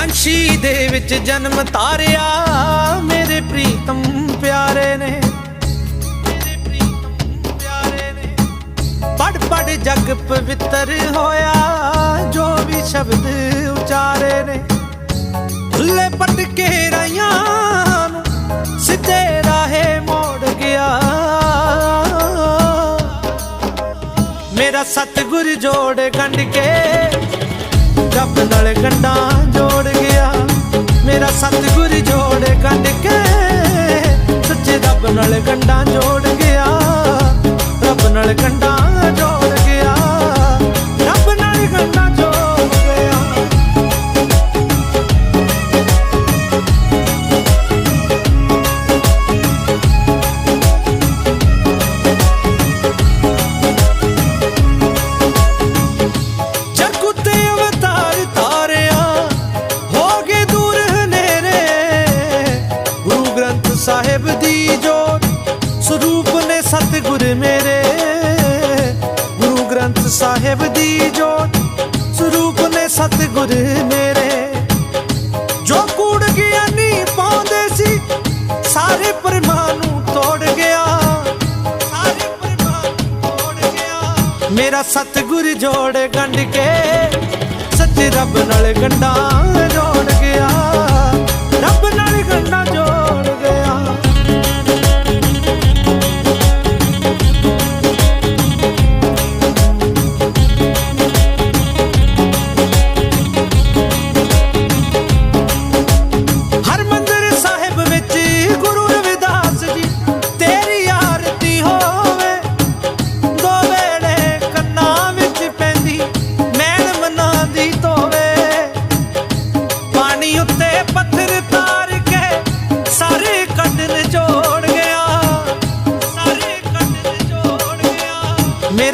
ਕਾਂਸ਼ੀ ਦੇ ਵਿੱਚ ਜਨਮ ਤਾਰਿਆ। ਮੇਰੇ ਪ੍ਰੀਤਮ ਪਿਆਰੇ ਨੇ। ਪ੍ਰੀਤਮ ਪਿਆਰੇ ਨੇ। ਪੜ ਪੜ ਜਗ ਪਵਿੱਤਰ ਹੋਇਆ। ਜੋ ਵੀ ਸ਼ਬਦ ਉਚਾਰੇ ਨੇ। ਭੁੱਲੇ ਪਟ ਕੇ ਰਾਈਆਂ ਨੂੰ ਸਿੱਧੇ ਰਾਹੇ ਮੋੜ ਗਿਆ। ਮੇਰਾ ਸਤਿਗੁਰ ਜੋੜ ਗੰਢ ਕੇ। ਰੱਬ ਨਾਲ ਗੰਢਾਂ ਜੋੜ ਗਿਆ ਸਾਹਿਬ ਦੀ ਜੋਤ, ਸਰੂਪ ਨੇ ਸਤਿਗੁਰ ਮੇਰੇ। ਗੁਰੂ ਗ੍ਰੰਥ ਸਾਹਿਬ ਦੀ ਜੋਤ, ਸਰੂਪ ਨੇ ਸਤਿਗੁਰ ਮੇਰੇ। ਜੋ ਕੂੜ ਗਿਆਨੀ ਪਾਉਂਦੇ ਸੀ, ਸਾਰੇ ਪਰਮਾਨ ਨੂੰ ਤੋੜ ਗਿਆ। ਸਾਰੇ ਪਰਮਾਨ ਨੂੰ ਤੋੜ ਗਿਆ। ਮੇਰਾ ਸਤਿਗੁਰ ਜੋੜ ਗੰਢ ਕੇ, ਸੱਚੇ ਰੱਬ ਨਾਲ ਗੰਢਾਂ ਜੋੜ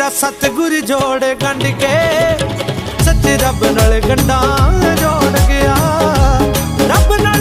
ਮੇਰਾ ਸਤਿਗੁਰ ਜੋੜ ਗੰਢ ਕੇ ਸੱਚ ਰੱਬ ਨਾਲ ਗੰਢਾਂ ਜੋੜ ਗਿਆ। ਰੱਬ ਨਾਲ